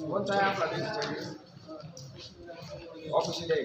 कोणता आहे आपला ऑफिस आहे.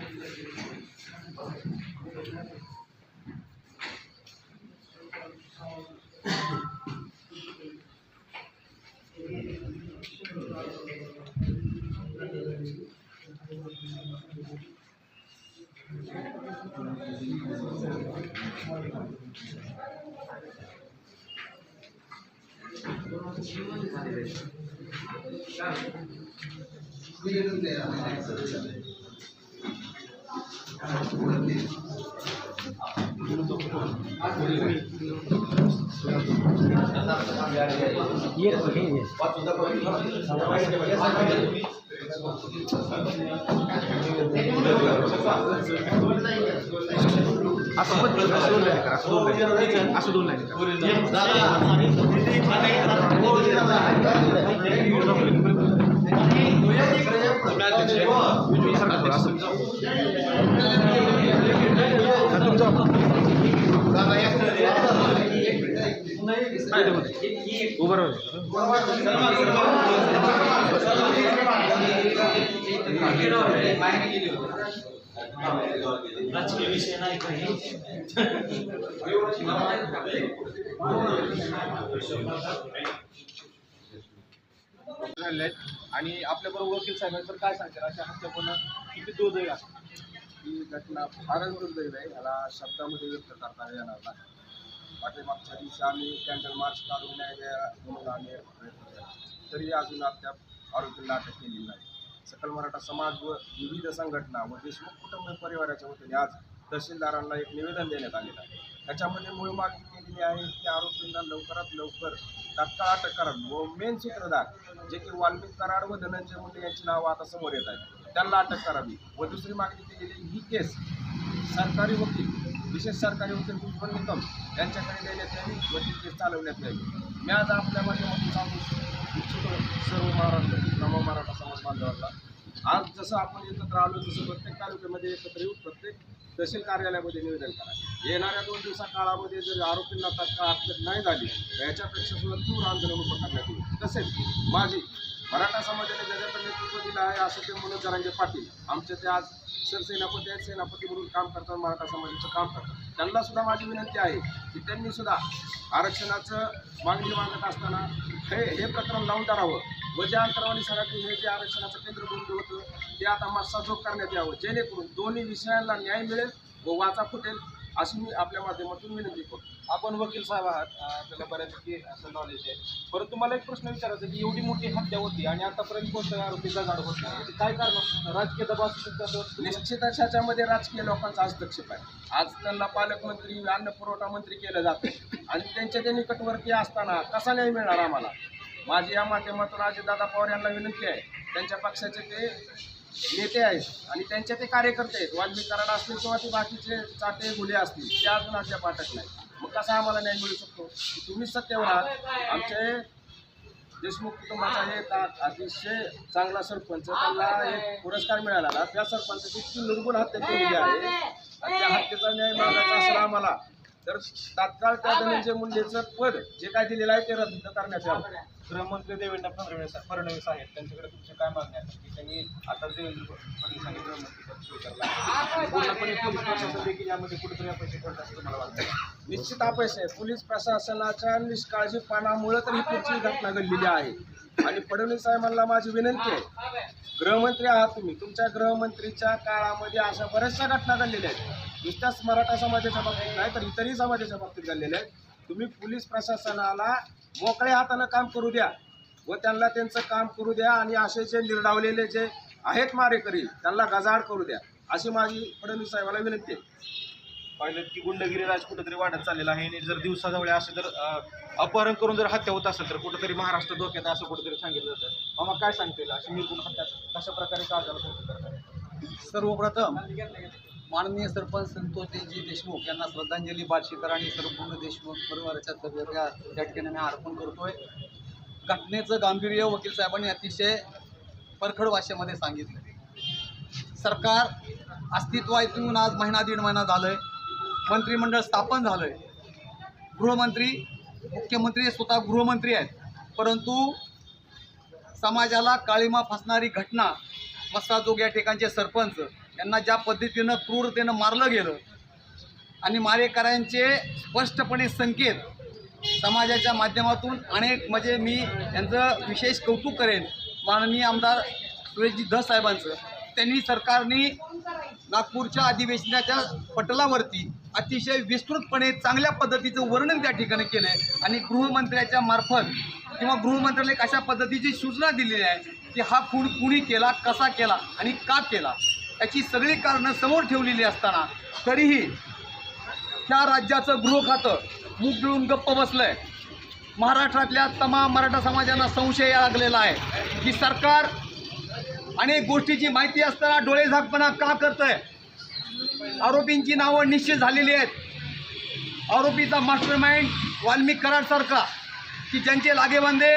तुमचं बी आहे का? एक हे आहे. असं पण असं दोन लाईन करा, असं दोन लाईन. असं दोन लाईन करा. असं. उभं राहू राजकीय विषय नाही काही. झालेले आणि आपल्याबरोबर वकील साहेब तर काय सांगतात अशा हत्या होणं किती दुर्दैव आहे? ही घटना फारच दुर्दैव आहे. ह्याला शब्दामध्ये व्यक्त करता येणार नाही. पाठीमागच्या दिवशी आम्ही कॅन्डल मार्च काढून न्याय द्या आम्ही प्रयत्न केला. तरी अजून अद्याप आरोपींना अटक केली नाही. सकल मराठा समाज व विविध संघटना व देशमुख कुटुंब परिवाराच्या वतीने आज तहसीलदारांना एक निवेदन देण्यात आलेलं आहे. त्याच्यामध्ये मूळ मागणी केलेली आहे की आरोपींना लवकरात लवकर तात्काळ अटक करावी व मेन सूत्रधार जे की वाल्मिक कराड व धनंजय मुंडे यांची नावं आता समोर येत आहेत त्यांना अटक करावी व दुसरी मागणी केलेली ही केस सरकारी वकील विशेष सरकारी वकील भुजबळ निकम. यांच्याकडे देण्यात यावी व केस चालवण्यात यावी मी आज आपल्या माध्यमातून सांगू इच्छितो सर्व महाराष्ट्र नव मराठा समाज बांधवांना. आज जसं आपण एकत्र आलो तसं प्रत्येक तालुक्यामध्ये एकत्र येऊन प्रत्येक तहसील कार्यालयामध्ये निवेदन करा. येणाऱ्या दोन दिवसा काळामध्ये जर आरोपींना तात्काळ अटक नाही झाली तर याच्यापेक्षा सुद्धा तीव्र आंदोलन उभं करण्यात येईल. तसेच माझी मराठा समाजाने ज्याच्याकडे नेतृत्व दिलं आहे असं ते मनोज जरांगे पाटील आमचे ते आज सरसेनापती आहेत सेनापती म्हणून काम करतात मराठा समाजाचं काम करतात. त्यांना सुद्धा माझी विनंती आहे की त्यांनी सुद्धा आरक्षणाचं मागणी मागत असताना हे हे प्रकरण लावून धरावं. व ज्या अंतरावली सराठी हे जे आरक्षणाचं केंद्रबिंदू होतं ते आता मस्साजोग करण्यात यावं. जेणेकरून दोन्ही विषयांना न्याय मिळेल व वाचा फुटेल. अशी मी आपल्या माध्यमातून विनंती करतो. आपण वकील साहेब आहात आपल्याला बऱ्यापैकी असं नॉलेज आहे. परंतु मला एक प्रश्न विचारायचा की एवढी मोठी हत्या होती आणि आतापर्यंत कोणत्या आरोपीचा गाड होत? नाही काय कारण राजकीय दबाव असू शकतो असं निश्चितच ह्याच्यामध्ये राजकीय लोकांचा हस्तक्षेप आहे. आज त्यांना पालकमंत्री अन्न पुरवठा मंत्री केलं जातं. आणि त्यांच्या ते निकटवर्ती असताना कसा न्याय मिळणार आम्हाला? माझी या माध्यमातून अजितदादा पवार यांना विनंती आहे. त्यांच्या पक्षाचे ते नेते आहेत आणि त्यांचे ते कार्यकर्ते आहेत. वाल्मी कराड असतील किंवा ते बाकीचे चाटे गुले असतील ते अजून आमच्या पाठक नाही मग कसा आम्हाला न्याय मिळू शकतो? तुम्ही सत्तेवर आहात. आमचे देशमुख कुटुंबाचा हे अतिशय चांगला सरपंच त्यांना एक पुरस्कार मिळाला. त्या सरपंचाची इतकी निर्गुण हत्या केलेली आहे आणि त्या हत्येचा न्याय मागायचा असेल आम्हाला तर तात्काळ त्या धनंजय मुंडेचं पद जे काय दिलेलं आहे ते रद्द करण्यात यावं. गृहमंत्री देवेंद्र फडणवीस फडणवीस आहेत. त्यांच्याकडे तुमची काय मागणी आहे? की त्यांनी आता देवेंद्र फडणवीसांनी गृहमंत्री पद स्वीकारलं. पूर्णपणे पोलीस प्रशासन देखील यामध्ये कुठेतरी अपयशी ठरत असं तुम्हाला वाटतं? निश्चित अपयश आहे. पोलीस प्रशासनाच्या निष्काळजीपणामुळे तर ही पुढची घटना घडलेली आहे. आणि फडणवीस साहेबांना माझी विनंती आहे. गृहमंत्री आहात तुम्ही. तुमच्या गृहमंत्रीच्या काळामध्ये अशा बऱ्याचशा घटना घडलेल्या आहेत. नुसत्याच मराठा समाजाच्या बाबतीत नाही तर इतरही समाजाच्या बाबतीत घडलेल्या आहेत तुम्ही पोलीस प्रशासनाला मोकळ्या हातानं काम करू द्या व त्यांना त्यांचं काम करू द्या आणि असे जे निर्डावलेले जे आहेत मारेकरी त्यांना गजाड करू द्या अशी माझी फडणवीस साहेबांना विनंती आहे. पाहिलं की गुंडगिरी राज कुठेतरी वाढत चाललेला आहे आणि जर दिवसाजवळ असे जर अपहरण करून जर हत्या होत असेल तर कुठेतरी महाराष्ट्र धोक्यात असं कुठेतरी सांगितलं जातं. मामा काय सांगतील? अशी निर्गुण हत्या कशा प्रकारे काळजाला सर्वप्रथम माननीय सरपंच संतोषजी देशमुख यांना श्रद्धांजली बार्शीकर आणि संपूर्ण देशमुख परिवाराच्या तर्फे या ठिकाणी मी अर्पण करतोय. घटनेचं गांभीर्य वकील साहेबांनी अतिशय परखड भाषेमध्ये सांगितलं. सरकार अस्तित्वातून आज महिना दीड महिना झालंय. मंत्रिमंडळ स्थापन झालंय. गृहमंत्री मुख्यमंत्री स्वतः गृहमंत्री आहेत. परंतु समाजाला काळीमा फासणारी घटना मस्ताजोग या ठिकाणचे सरपंच यांना ज्या पद्धतीनं क्रूरतेनं मारलं गेलं आणि मारेकऱ्यांचे स्पष्टपणे संकेत समाजाच्या माध्यमातून अनेक म्हणजे मी यांचं विशेष कौतुक करेन. माननीय आमदार सुरेशजी धस साहेबांचं. त्यांनी सरकारने नागपूरच्या अधिवेशनाच्या पटलावरती अतिशय विस्तृतपणे चांगल्या पद्धतीचं वर्णन त्या ठिकाणी केलं आहे आणि गृहमंत्र्याच्या मार्फत किंवा गृहमंत्र्याला एक अशा पद्धतीची सूचना दिलेली आहे की हा खून कुणी केला कसा केला आणि का केला. याची सगळी कारणं समोर ठेवलेली असताना तरीही त्या राज्याचं गृह खातं मूग गिळून गप्प आहे महाराष्ट्रातल्या तमाम मराठा समाजांना संशय लागलेला आहे. की सरकार अनेक गोष्टीची माहिती असताना डोळे झाकपणा का आहे आरोपींची नावं निश्चित झालेली आहेत. आरोपीचा मास्टर माइंड वाल्मिक कराडसारखा की ज्यांचे लागेबांधे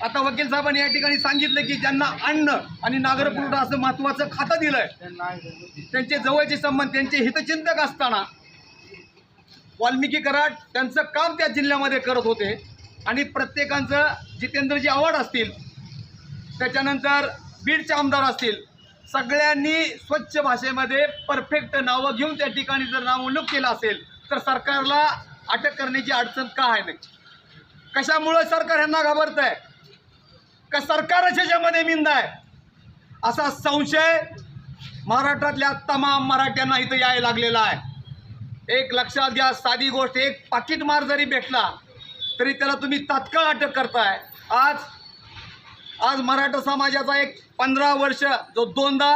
आता वकील साहेबांनी या ठिकाणी सांगितलं की ज्यांना अन्न आणि नागरपुरवठा असं महत्त्वाचं खातं दिलंय त्यांचे जवळचे संबंध त्यांचे हितचिंतक असताना वाल्मिकी कराड त्यांचं काम त्या जिल्ह्यामध्ये करत होते. आणि प्रत्येकांचं जितेंद्रजी आवड असतील त्याच्यानंतर बीडचे आमदार असतील सगळ्यांनी स्वच्छ भाषेमध्ये परफेक्ट नावं घेऊन त्या ठिकाणी जर नाव केलं असेल तर सरकारला अटक करण्याची अडचण का आहे नाही? कशामुळं सरकार ह्यांना घाबरत आहे का सरकारच्या ह्याच्यामध्ये मिंद आहे? असा संशय महाराष्ट्रातल्या तमाम मराठ्यांना इथं यायला लागलेला आहे. एक लक्षात घ्या साधी गोष्ट एक पाकिट मार जरी भेटला तरी त्याला तुम्ही तात्काळ अटक करताय. आज आज मराठा समाजाचा एक पंधरा वर्ष जो दोनदा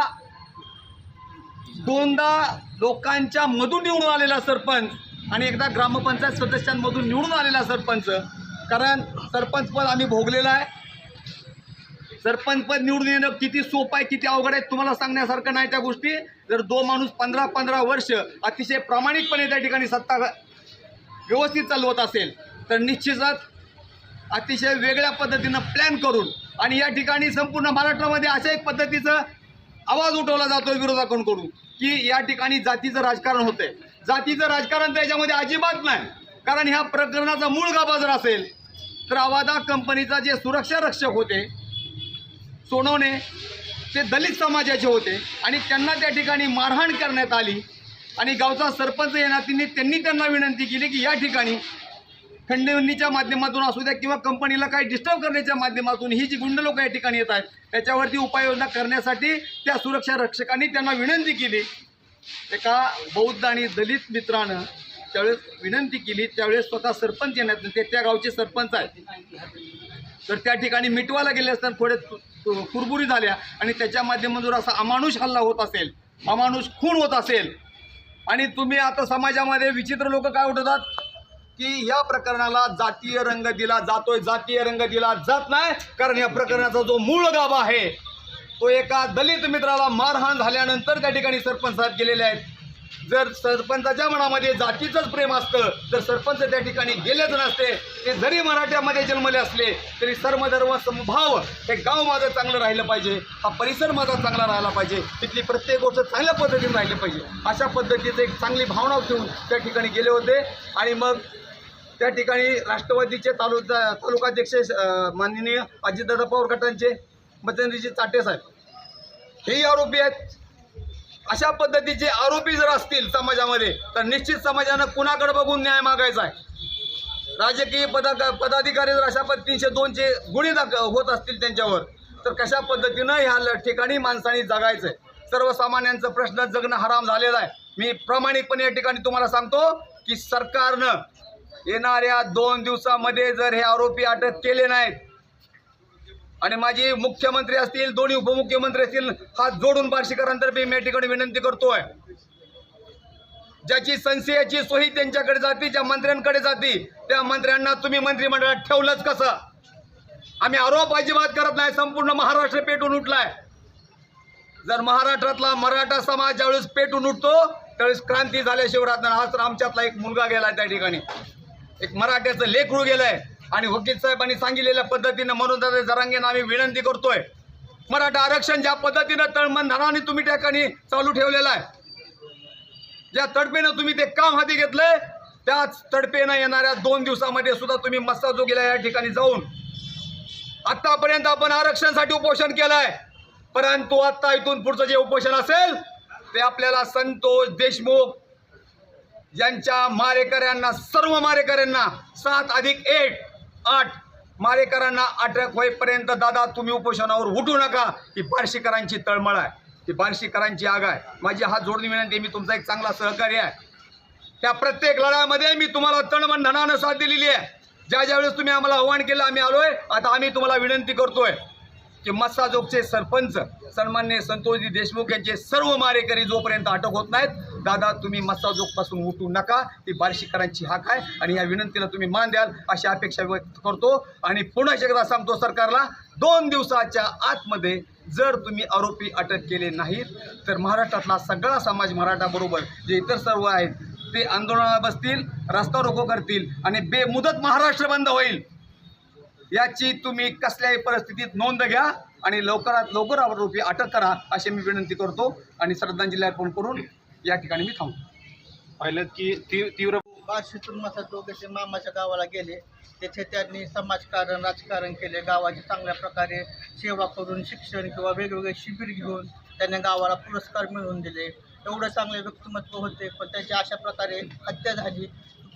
दोनदा लोकांच्या मधून निवडून आलेला सरपंच आणि एकदा ग्रामपंचायत सदस्यांमधून निवडून आलेला सरपंच कारण सरपंच पद आम्ही भोगलेला आहे. सरपंच पद निवडून येणं किती सोपं आहे किती अवघड आहे तुम्हाला सांगण्यासारखं नाही त्या गोष्टी. जर दो माणूस पंधरा पंधरा वर्ष अतिशय प्रामाणिकपणे त्या ठिकाणी सत्ता व्यवस्थित चालवत असेल तर निश्चितच अतिशय वेगळ्या पद्धतीनं प्लॅन करून आणि या ठिकाणी संपूर्ण महाराष्ट्रामध्ये अशा एक पद्धतीचं आवाज उठवला जातो विरोधकांकडून की या ठिकाणी जातीचं राजकारण होतंय. जातीचं राजकारण त्याच्यामध्ये अजिबात नाही कारण ह्या प्रकरणाचा मूळ गाभा जर असेल तर आवादा कंपनीचा जे सुरक्षा रक्षक होते सोनवणे ते दलित समाजाचे होते आणि त्यांना त्या ठिकाणी मारहाण करण्यात आली. आणि गावचा सरपंच या नातीने त्यांनी त्यांना विनंती केली की या ठिकाणी खंडणीच्या माध्यमातून असू द्या किंवा कंपनीला काही डिस्टर्ब करण्याच्या माध्यमातून ही जी गुंड लोक या ठिकाणी येत आहेत त्याच्यावरती उपाययोजना करण्यासाठी त्या सुरक्षा रक्षकांनी त्यांना विनंती केली. एका बौद्ध आणि दलित मित्रानं त्यावेळेस विनंती केली त्यावेळेस स्वतः सरपंच येण्यात ते त्या गावचे सरपंच आहेत. तर त्या ठिकाणी मिटवायला गेले असताना थोडे कुरबुरी झाल्या आणि त्याच्या माध्यमातून असा अमानुष हल्ला होत असेल अमानुष खून होत असेल. आणि तुम्ही आता समाजामध्ये विचित्र लोक काय उठवतात की या प्रकरणाला जातीय रंग दिला जातोय जातीय रंग दिला जात नाही कारण या प्रकरणाचा जो मूळ गाभा आहे तो एका दलित मित्राला मारहाण झाल्यानंतर त्या ठिकाणी सरपंच साहेब गेलेले आहेत. जर सरपंचाच्या मनामध्ये जातीचंच प्रेम असतं तर सरपंच त्या ठिकाणी गेलेच नसते ते जरी मराठ्यामध्ये जन्मले असले तरी सर्वधर्म समभाव हे गाव माझं चांगलं राहिलं पाहिजे हा परिसर माझा चांगला राहिला पाहिजे तिथली प्रत्येक गोष्ट चांगल्या पद्धतीने राहिली पाहिजे. अशा पद्धतीचं एक चांगली भावना ठेवून त्या ठिकाणी गेले होते. आणि मग त्या ठिकाणी राष्ट्रवादीचे तालुका तालुकाध्यक्ष माननीय अजितदादा पवार गटांचे मध्यंतरीचे चाटे साहेब. हेही आरोपी आहेत. अशा पद्धतीचे आरोपी जर असतील समाजामध्ये तर निश्चित समाजानं कुणाकडे बघून न्याय मागायचा आहे? राजकीय पदा पदाधिकारी जर अशा पद्धतीने तीनशे दोनचे गुन्हे दाख होत असतील त्यांच्यावर तर कशा पद्धतीनं ह्या ल- ठिकाणी माणसांनी जगायचं आहे? सर्वसामान्यांचा प्रश्न जगणं हराम झालेला आहे. मी प्रामाणिकपणे या ठिकाणी तुम्हाला सांगतो की सरकारनं येणाऱ्या दोन दिवसामध्ये जर हे आरोपी अटक केले नाहीत आणि माझे मुख्यमंत्री असतील दोन्ही उपमुख्यमंत्री असतील हात जोडून बार्शीकरांतर्फे मी या ठिकाणी विनंती करतोय. ज्याची संशयाची सोयी त्यांच्याकडे जाते ज्या मंत्र्यांकडे जाते त्या मंत्र्यांना तुम्ही मंत्रिमंडळात ठेवलंच कसं? आम्ही आरोप अजिबात करत नाही संपूर्ण महाराष्ट्र पेटून उठलाय. जर महाराष्ट्रातला मराठा समाज ज्यावेळेस पेटून उठतो त्यावेळेस क्रांती झाल्याशिवाय राहत नाही. हा तर आमच्यातला एक मुलगा गेला त्या ठिकाणी. एक मराठ्याचं लेकरू गेलंय. आणि वकील साहेबांनी सांगितलेल्या पद्धतीनं म्हणून दादा जरांगेनं आम्ही विनंती करतोय. मराठा आरक्षण ज्या पद्धतीनं तळमंधनाने तुम्ही त्या ठिकाणी चालू ठेवलेलं आहे. ज्या तडपेनं तुम्ही ते काम हाती घेतलंय त्याच तडपेनं येणाऱ्या दोन दिवसामध्ये सुद्धा तुम्ही मस्साजोगीला या ठिकाणी जाऊन आत्तापर्यंत आपण आरक्षणासाठी उपोषण केलंय. परंतु आत्ता इथून पुढचं जे उपोषण असेल ते आपल्याला संतोष देशमुख यांच्या मारेकऱ्यांना सर्व मारेकऱ्यांना सात अधिक एक आठ मारेकरांना अटक होईपर्यंत दादा तुम्ही उपोषणावर उठू नका. ही बार्शीकरांची तळमळ आहे. ती बार्शीकरांची आग आहे. माझी हात जोडणी विनंती मी तुमचा एक चांगला सहकारी आहे. त्या प्रत्येक लढ्यामध्ये मी तुम्हाला तणमंधनानं साथ दिलेली आहे. ज्या ज्यावेळेस तुम्ही आम्हाला आव्हान केलं आम्ही आलोय. आता आम्ही तुम्हाला विनंती करतोय की मस्साजोगचे सरपंच सन्मान्य संतोषजी देशमुख यांचे सर्व मारेकरी जोपर्यंत अटक होत नाहीत दादा तुम्ही मस्साजोगपासून उठू नका. ती बारशीकरांची हाक आहे आणि या विनंतीला तुम्ही मान द्याल अशी अपेक्षा व्यक्त करतो. आणि पुन्हा एकदा सांगतो सरकारला दोन दिवसाच्या आतमध्ये जर तुम्ही आरोपी अटक केले नाहीत तर महाराष्ट्रातला सगळा समाज मराठाबरोबर जे इतर सर्व आहेत ते आंदोलनाला बसतील रस्ता रोको करतील आणि बेमुदत महाराष्ट्र बंद होईल. याची तुम्ही कसल्याही परिस्थितीत नोंद घ्या आणि लवकरात लवकर आरोपी अटक करा अशी मी विनंती करतो. आणि श्रद्धांजली अर्पण करून या ठिकाणी मी थांबतो. पाहिलं की ती- तीव्र बाशीतून मसा दोघे मामाच्या गावाला गेले. तेथे त्यांनी समाजकारण राजकारण केले. गावाची चांगल्या प्रकारे सेवा करून शिक्षण किंवा वेगवेगळे शिबिर घेऊन त्यांनी गावाला पुरस्कार मिळवून दिले. एवढं चांगले व्यक्तिमत्व होते पण त्याची अशा प्रकारे हत्या झाली.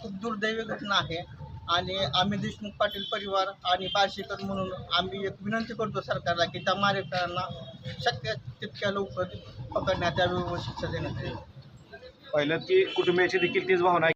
खूप दुर्दैवी घटना आहे. आणि आम्ही देशमुख पाटील परिवार आणि बार्शीकर म्हणून आम्ही एक विनंती करतो सरकारला की त्या मारेकरांना शक्य तितक्या लवकर पकडण्यात यावी व शिक्षा देण्यात येईल पहिलं की कुटुंबियाची देखील तीच भावना आहे